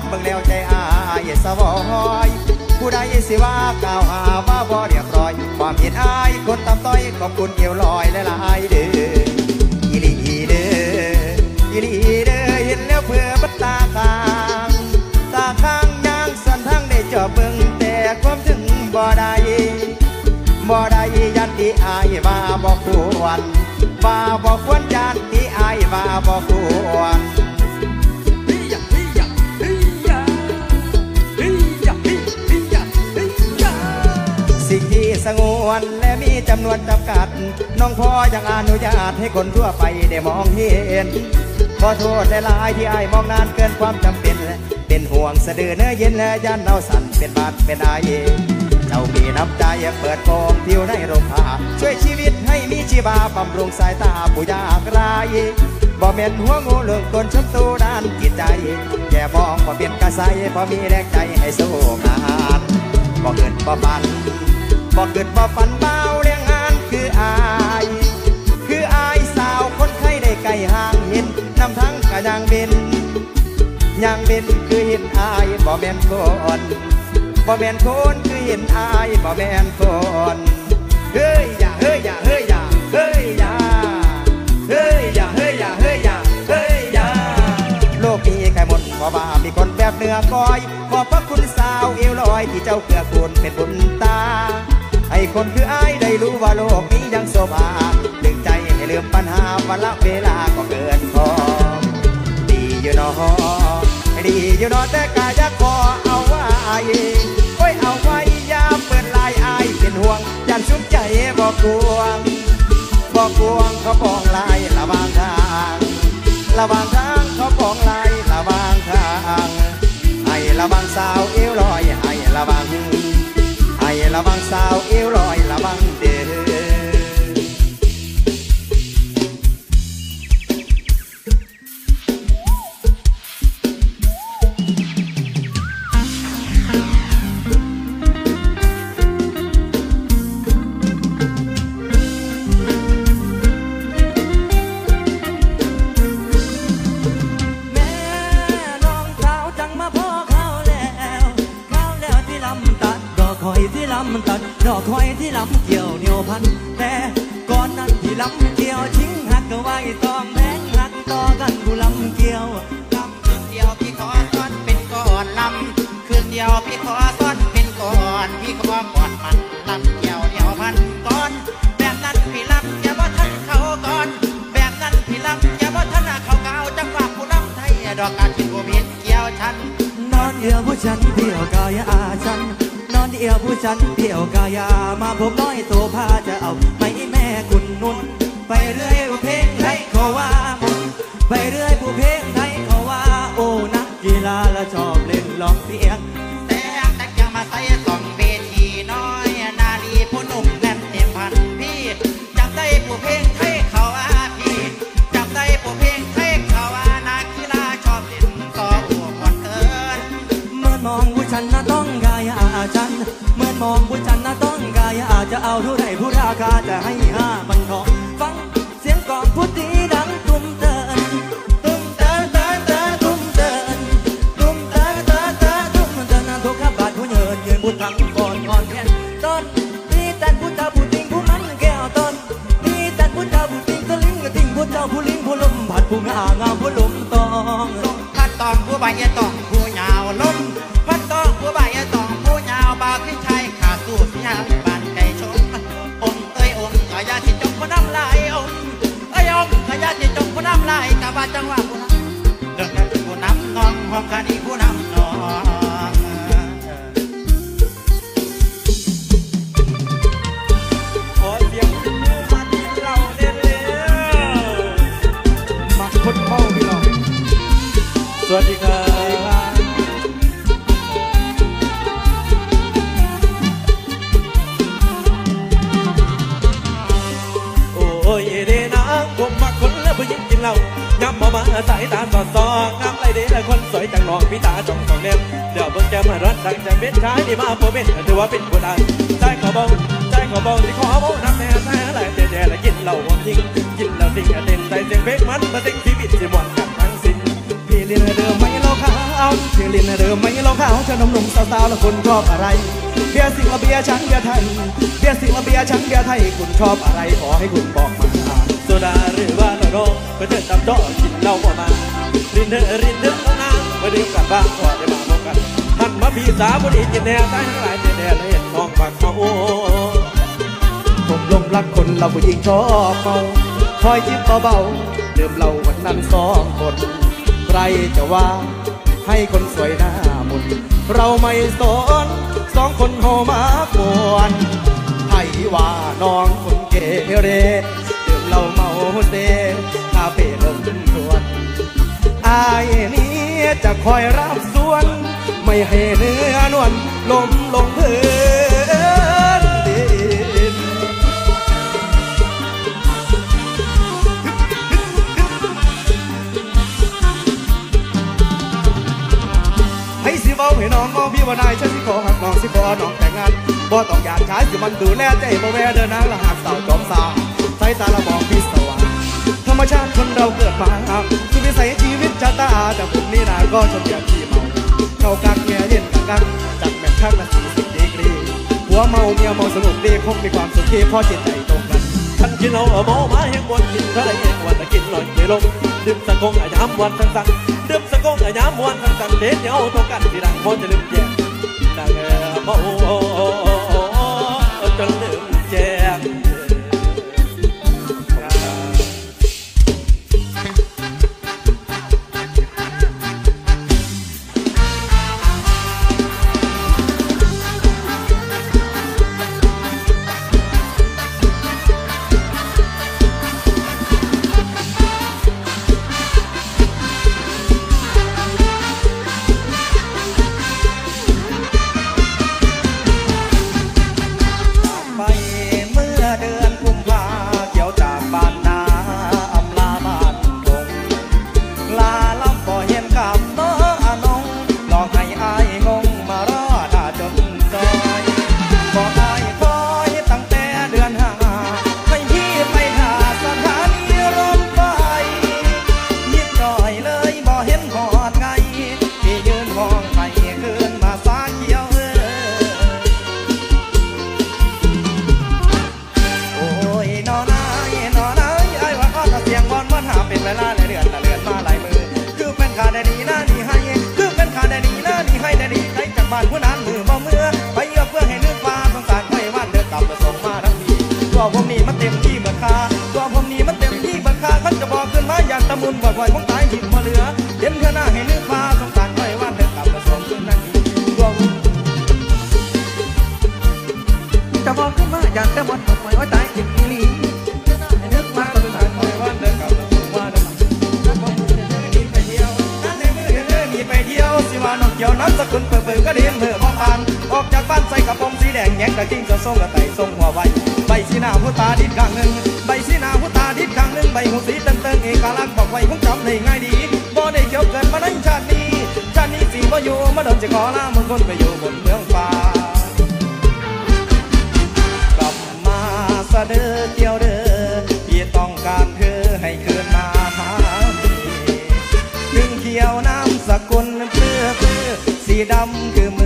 ดเบิ่งแล้วใจอายสวอยผู้ใดสิว่ากล่าวหาว่าบ่เรียบร้อย ความเห็นอายคนตำต้อยขอบคุณเอวลอยและลายเด้ออีลีเด้ออีลีเด้อเห็นแล้วเพื่อบัตตาคางตาข้างยางสันทั้งได้เจอบเบิ่งแต่ความถึงบ่ได้บ่ได้ยันที่อายว่าบ่ควรว่าบ่ควรยันที่อายว่าบ่ควร วนและมีจำนวนจำกัด น้องพ่อยังอนุญาตให้คนทั่วไปได้มองเห็น ขอโทษหลายๆที่ไอ้มองนานเกินความจำเป็น เป็นห่วงสะดือเนื้อเย็นและยันเอาสั่นเป็นบาดเป็นไอเจ้ามีน้ำใจเปิดโปงผิวในโรงผ้าช่วยชีวิตให้มีชีวาบำรุงสายตาผู้ยากไร้บ่แม่นหัวงูเลืองคนช้ำตูด้านจิตใจแค่มองบ่เป็นกระใสพอมีแรงใจให้สู้งานบ่เกิดบ่ฝัน บ่เกิดบ่ฝันเบาเลี้ยงงานคืออาย คืออายสาวคนไข้ได้ไก่ห่างเห็นนำทั้งกะยางเบนยางเบนคือเห็นอายบ่แม่นคนบ่แม่นคนคือเห็นอายบ่แม่นคนเฮ้ยอย่าเฮ้ยอย่าเฮ้ยอย่าเฮ้ยอย่าเฮ้ยอย่าเฮ้ยอย่าเฮ้ยอย่าเฮ้ยอย่าโลกมีแค่มนต์บ่ว่ามีคนแบบเนื้อก้อยขอบพระคุณสาวเอวลอยที่เจ้าเกลือกูลเป็นบุญตา ให้คนคืออ้ายได้รู้ว่าโลกนี้ยังโซบาดึงใจให้ลืมปัญหาวันละเวลาก็เกินพอ ดีอยู่นอดีอยู่นอแต่กายากขอเอาไว้โอ้ยเอาไว้ยาเปิดลายอายเป็นห่วงยันสุขใจบอกกวงบอกกวงเขาปองลายระวางทางระวางทางเขาปองลายระวางทางให้ระวังสาวเอวลอยให้ระวัง ระวังสาวเอวลอ อกคอยที่ลำเกี่ยวเหนียวพันแต่ก่อนนั้นที่ลำเกี่ยวทิ้งหักก็ไว้ตองแพงหักต่อกันผู้ลำเกี่ยวลำคืนเดียวพี่ขอซ้อนเป็นก่อนลำคืนเดียวพี่ขอซ้อนเป็นก่อนพี่ขอก่อนมันลำเกี่ยวเดียวพันก่อนแบบนั้นพี่ลำอย่าบ่ทันเขาก่อนแบบนั้นพี่ลำอย่าบ่ทันเขาเก่าจังหวะผู้ลำไทยดอกกาที่กูมินเกี่ยวฉันนอนเดียวผู้ฉันเดี่ยวกายอาฉันนอน เดียวผู้ฉันเดี่ยวกายามาพบน้อยโซพาจะเอาไม่แม่คุณนุนไปเรื่อยผู้เพลงไทยเขาว่ามุนไปเรื่อยผู้เพลงไทยเขาว่า โอ้นักกีฬาละชอบเล่นร้องเสียง มองผู้ฉันน่ะต้องกายอาจจะเอาเท่าไรผู้ราคาจะให้ห้าำลายกะว่าจังหวะผู้น้ำเดินกันผู้น้ำนองห้องกันอีผู้น้ำนองขอเสียงมือมาที่เราเล่นเลยมาคนเมาพี่น้องสวัสดีครับ เดนางผมมาคนแล้วผู้หญิงกินเหล้ายามเมาสายตาสอดส่องงามไรเด้ละคนสวยจังน้องพี่ตาจ้องสองเนมเดี๋ยวเบิ่งแกมารัดดังจะเป็นชายดีมาโปเป็นถือว่าเป็นผู้ดังใจขอเบาใจขอเบาที่ขอเบานับแน่แท้หลายแต่แต่ลกินเหล้าทิ้งกินแล้วทิ้งเต้นใจเสียงเพลงมันมาเต็งชีวิตสิมวนกันทั้งสิ้นพี่ลินเดิมไม่เราขาวพี่ลินเดิมไม่เราขาวเธอหนุ่มๆสาวๆแล้วคุณชอบอะไรเบียร์สิงละเบียร์ฉันเบียร์ไทยเบียร์สิงละเบียร์ฉันเบียร์ไทยคุณชอบอะไรขอให้คุณบอกมาโซดาหรือว่า โนโรก็เดินตามดอกกินเหล้าบ่มารินเดอรินเดอน้องนางมาเดียวกันบ้างพอได้มาพบกันหันมาพี่สาวบดีกินแน่ตายทั้งหลายแน่แน่เห็นน้องปากเขาโอ้ผมลงรักคนเราผู้หญิงชอบเมาคอยจิบเบาๆดื่มเหล้าวันนั้นสองคนใครจะว่าให้คนสวยหน้ามุนเราไม่สนสองคนโหมากวนให้ว่าน้องคนเกเรดื่มเหล้าเมาเซ คาเฟ่ลมทวนอายนี้จะคอยรับส่วน ไม่ให้เนื้อนวลลมลงพื้นดินให้สิเว้าให้น้องมองพี่ว่านายฉันสิขอหักน้องสิขอน้องแต่งงานบ่ต้องอยากใช้สิมันดูแลใจบ่แวเดินนางละหักสาวจอมสาวใส่ตาละมองพี่ส รรมชาติคนเราเกิดมาสุวิสัยชีวิตชะตา แต่ผมนี่นาก็ชนอย่างที่เมาเข้ากักเมียเย็นกักกันจัดแม่งข้างละสี่สิบดีกรีหัวเมาเมียเมาสนุกดีคงมีความสุขที่พอจิตใจตรงกันฉันกินเหล้าเอามามาเห็นบนกินเท่าไรเองวันตะกินหน่อยไม่ลงดื่มสะกงอาย้ำวันสั่งสั่งดื่มสะกงอาย้ำวันสั่งสั่งเด็ดเดียวต้องกันที่ดังมนจะลืมแจกดังเออเมา บ้านผู้นั้นมือบ่เมื่อไปเอื้อเพื่อให้นึกฟ้าสงสารไว้ว่านเดินกลับมาส่งมาทั้งทีตัวผมนี่มันเต็มที่เบิดคาตัวผมนี่มันเต็มที่เบิดค่าขันจะบอกขึ้นมาอย่างตะมุนบ่อยๆคงตายหิบมาเหลือเห็นเพื่อหน้าเห็น น้องเกี่ยวน้ำสกุลเปิดเปิดก็เดินเมื่อพ่อปานออกจากบ้านใส่กระโปรงสีแดงแยงกระจิ้งจะส่งกระไต่ส่งหัวไว้ใบสีหน้าผู้ตาดิดข้างหนึ่งใบสีหน้าผู้ตาดิดข้างหนึ่งใบหูสีเติมเติมเอกลักษณ์บอกไว้คงจำได้ง่ายดีบ่ได้เกี่ยวเกินมาในชาตินี้ชาตินี้สิบ่อยู่มาโดนจะขอลาเมืองคนไปอยู่บนเมืองฟ้ากลับมาเสด้อเกี่ยวเด้อพี่ต้องการเธอ ดำคือมือ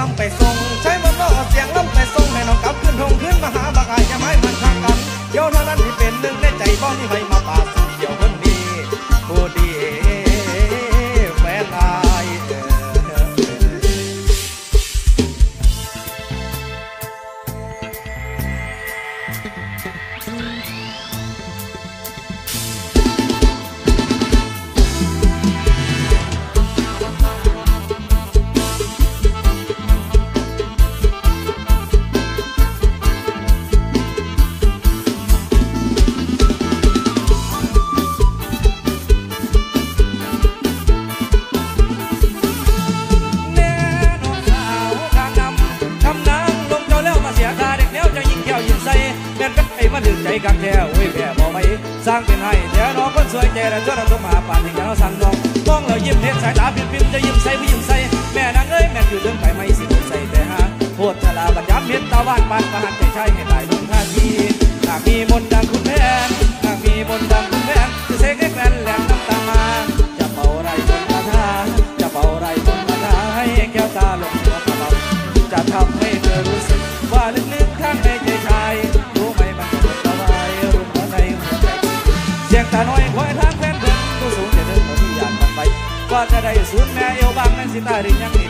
เอยแม่นอยู่ถึงไปไม่สิใส่แต่หาโคตรชลาบัญญัติเห็นตาบ้านปานประหารใจใช่ให้ตายลงท่าทีหากมีมนต์ดังคุณแผนหากมีมนต์ดังคุณแผนจะเสกให้แฟนแหลมน้ำตามาจะเป่าไรบนคาถาจะเป่าไรบนคาถาให้แก้วตาลงหัวกระเป๋าจะทำให้เธอรู้สึกว่าลึกๆข้างในใจชายรู้ไหมมันจะหมดละวายรุมหัวใจหัวใจเสียงตาน้อยคอยทางแฟนเพื่อนผู้สูงจะเดินมาที่ยานมันไปว่าจะได้สูญแม่เอวบางนั้นสิตาริยังมีฝังนอง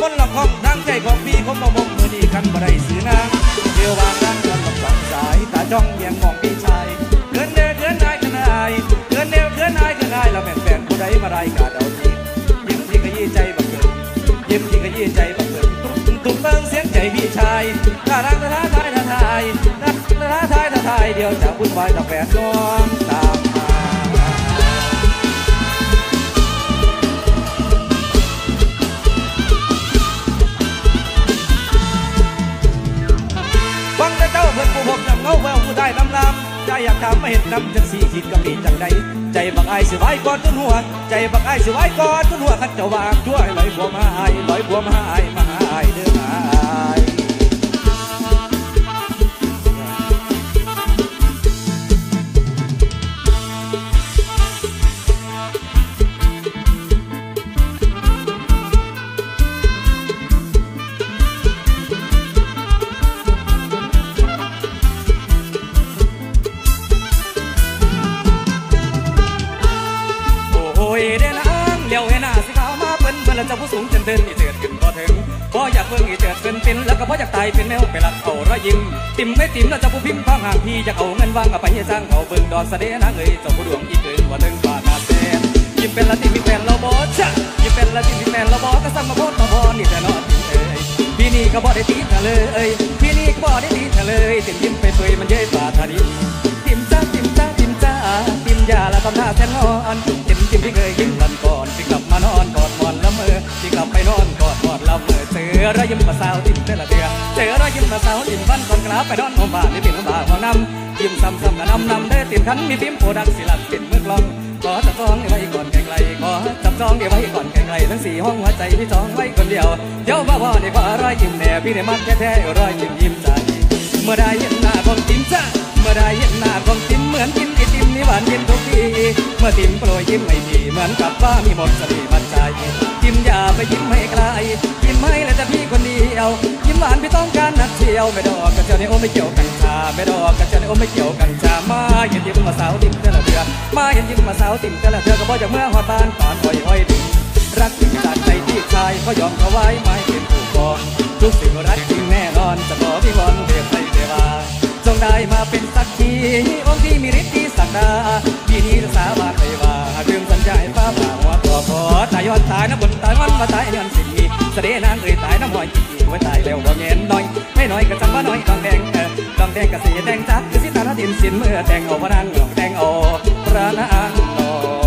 คนละข้องทางใจของพี่คมบ่มมมือนี้คันบ่ได้ซื้อนางเอวบางนั้นคนละฝังสายตาจ้องเบียงมองพี่ชายเกินเดือเกินนายกินนายเกินเดียวเกินนายกินนายแล้วแม่นแฟนผู้ใดมาไรกาเดาทียิ้มที่ขยี้ใจบักเกิดยิ้มที่ขยี้ใจบักเกิดตุ้มตุ้มเบิ้งเสียงใจพี่ชายท่าทางท่าทายท่าทายท่าทายท่าทายเดียวจะวุ่นวายต่อแฟนน้องตาม อยากทำมมาเห็นน้ำจังสี่คิดกับปีจังใดใจบักอสิไว้ก่อนต้นหัว ใจบักอสิไว้ก่อนต้นหัวขัดเจ้าวางช่วยลอยบัวมาไอลอยบัวมาไอมาไอเด้ออา แล้วเจ้าผู้สูงจนเดินอีเจิดขึ้นพอถึงพออยากเบิ่งอีเจิดเป็นเป็นแล้วก็พออยากตายเป็นแมวไปลักเอาระยิมติ่มไม่ติ่มแล้วเจ้าผู้พิมพ์พังห่างพี่จะเอาเงินวางเอาไปให้สร้างเขาเบิ่งดอกสะเดนางเอ้ยเจ้าผู้ดวงอีเกินว่าหนึ่งบาทนาแสนยิ้มเป็นละติมมีแฟนเราบ่จ้ะยิ้มเป็นละติมมีแฟนเราบ่ก็ซ้ำมาโพดมาพอนี่แต่นอนเอ้ยพี่นี่ก็บ่ได้ตีเธอเลยพี่นี่ก็บ่ได้ตีเธอเลยติ่มยิ้มไปเปยมันเย้ยปาทาดีติมจ้าติมจ้าติมจ้าติมยาละทำท่าแทนนอน ติมติมที่เคยกินวันก่อนที่กลับมานอนกอดหมอนละเมอที่กลับไปนอนกอดหมอนละเมอเจอรอยยิ้มมาสาวติมเตละเดือเจอรอยยิ้มมาสาวติมวันก่อนกลับไปนอนห้องบ้านที่ติมบ้านห้องน้ำยิ้มซ้ำซ้ำกะนำนำได้ติมคันมีติมโปรดักสิลัดติมมือกลองขอจับจองไว้ก่อนไกลๆขอจับจองไว้ก่อนไกลๆทั้งสี่ห้องหัวใจพี่จองไว้คนเดียวเดี๋ยวบ้าบ่นี่ก็รอยยิ้มแน่พี่ได้มันแท้ๆรอยยิ้มยิ้มใจเมื่อได้เห็นหน้าของติมจ้าเมื่อได้เห็นหน้าของติมเหมือนกินไอติมนี่หวานเย็นทุก เมื่อติมโปรยยิ้มไม่ดีเหมือนกับว่ามีหมดสติปัญญาติมอย่าไปยิ้มให้ไกลยิ้มให้แล้วจะพี่คนเดียวยิ้มหวานพี่ต้องการนักเที่ยวไม่ดอกกับเจ้าในโอไม่เกี่ยวกันชาไม่ดอกกับเจ้าในโอไม่เกี่ยวกันชามาเห็นยิ้มมาสาวติมแต่ละเดือนมาเห็นยิ้มมาสาวติมแต่ละเดือนก็บอกจากเมื่อหอดบ้านก่อนอ่อยอ่อยดิรักจริงจากใจที่ชายก็ยอมเขาไว้ไม่เป็นผู้กองทุกสิ่งรักจริงแน่นอนจะขอพี่วอนเรียกไปเรียกมาจงได้มาเป็นสักขีองค์ที่มีฤทธิ์ที่สักดา นี้จะสาบานไปว่าดื่มสัญญาให้ฟ้าผ่าหัวตัวขอตายยอดตายน้ำบนตายมันมาตายย้อนสิ่งนี้เสด็จนางเอ่ยตายน้ำหอยจีไว้ตายแล้วบ่เงินน้อยไม่น้อยก็จำว่าน้อยดองแดงเออดองแดงกะสีแดงจัดคือสิตาลดินสินเมื่อแต่งเอาพนังแดงเอาพระนางนอ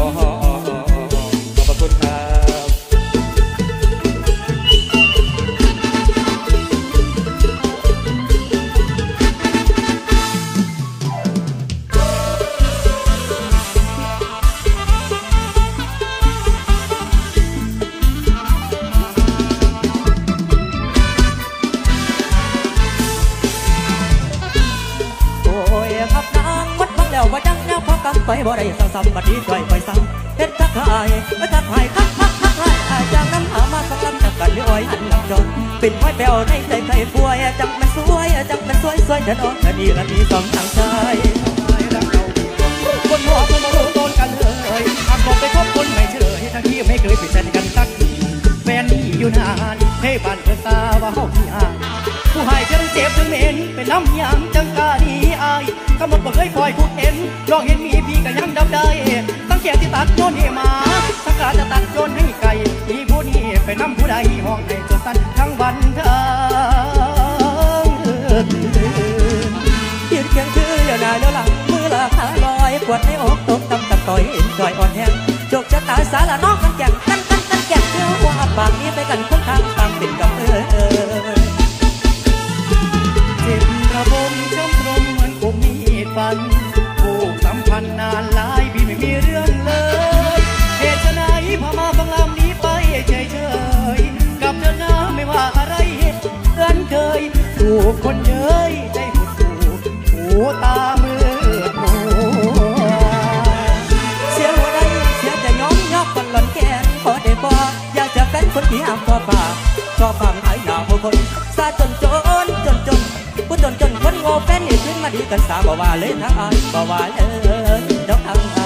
บ่ได้ซ้ำๆบัดนี้จ่อยไปซ้ำเฮ็ดทักทายเอ้ยทักทายคักคักคักทายอาจากนั้นหามาสักลำจากกันเลี้ยอ้อยหันหลังจนเป็นห้อยแป้วในใจใครป่วยจังมันสวยจังมันสวยสวยเดินออนแต่นี่ละมีสองทางชายคนหัวคนมารู้ต้นกันเลยหากบอกไปคบคนไม่เฉยทั้งที่ไม่เคยไปแชร์กันสักทีแฟนที่อยู่นานให้บ้านเพื่อนตาว่าเฮาที่ห่างผู้ให้จังเจ็บถึงเหม็นเป็นน้ำยางจังกาดีอายคำบอกบ่เคยคอยผู้เห็นลองเห็น ตั้งแก่ที่ตัดโยนให้มาสักกาจะตัดโยนให้ไก่มีผู้นี้ไปนำผู้ใดห้องให้จนสั้นทั้งวันเทิงยืนเคียงคือเดียวหน้าเดียวหลังมือละขาลอยกวดในอกตกตำตำต่อยต่อยอ่อนแห้งโชคชะตาสารนอ พี่อ่ำก็ป่าชอบฟังไอ้หน้าผู้คนซาจนจนจนจนผู้จนจนคนโง่เป็นนี่ขึ้นมาดีกันสาบ่ว่าเลยทั้งอายบ่ว่าเลย